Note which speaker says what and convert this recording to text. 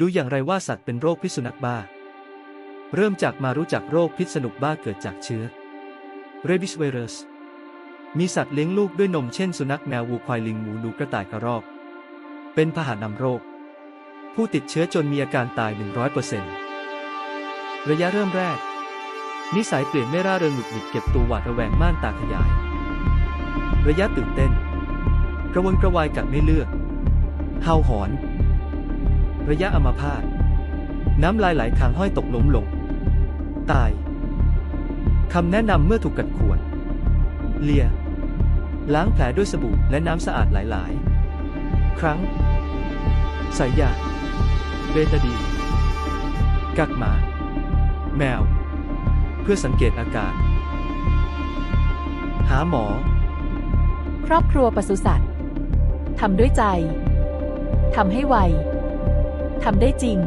Speaker 1: ดูอย่างไรว่าสัตว์เป็นโรคพิษสุนัขบ้า เริ่มจากมารู้จักโรคพิษสนุกบ้าเกิดจากเชื้อ Rabies virus มีสัตว์เลี้ยงลูกด้วยนมเช่นสุนัขแมววัวควายลิงหมูหนูกระต่ายกระรอก เป็นพาหะนำโรค ผู้ติดเชื้อจนมีอาการตาย 100%ระยะเริ่มแรก นิสัยเปลี่ยนไม่ร่าเริงหงุดหงิดเก็บตัวหวาดระแวงม่านตาขยาย ระยะตื่นเต้น กระวนกระวายกัดไม่เลือกเห่าหอน ระยะอัมาพาตน้ำลายไหลคางห้อยตกล้มลง ตาย คำแนะนำเมื่อถูกกัดข่วน เลีย ล้างแผลด้วยสบู่และน้ำสะอาดหลาย ๆ ครั้ง ใส่ยา เบตาดี กักหมา แมว เพื่อสังเกตอาการ หาหมอ
Speaker 2: ครอบครัวปศุสัตว์ทำด้วยใจทำให้ไว ทำได้จริง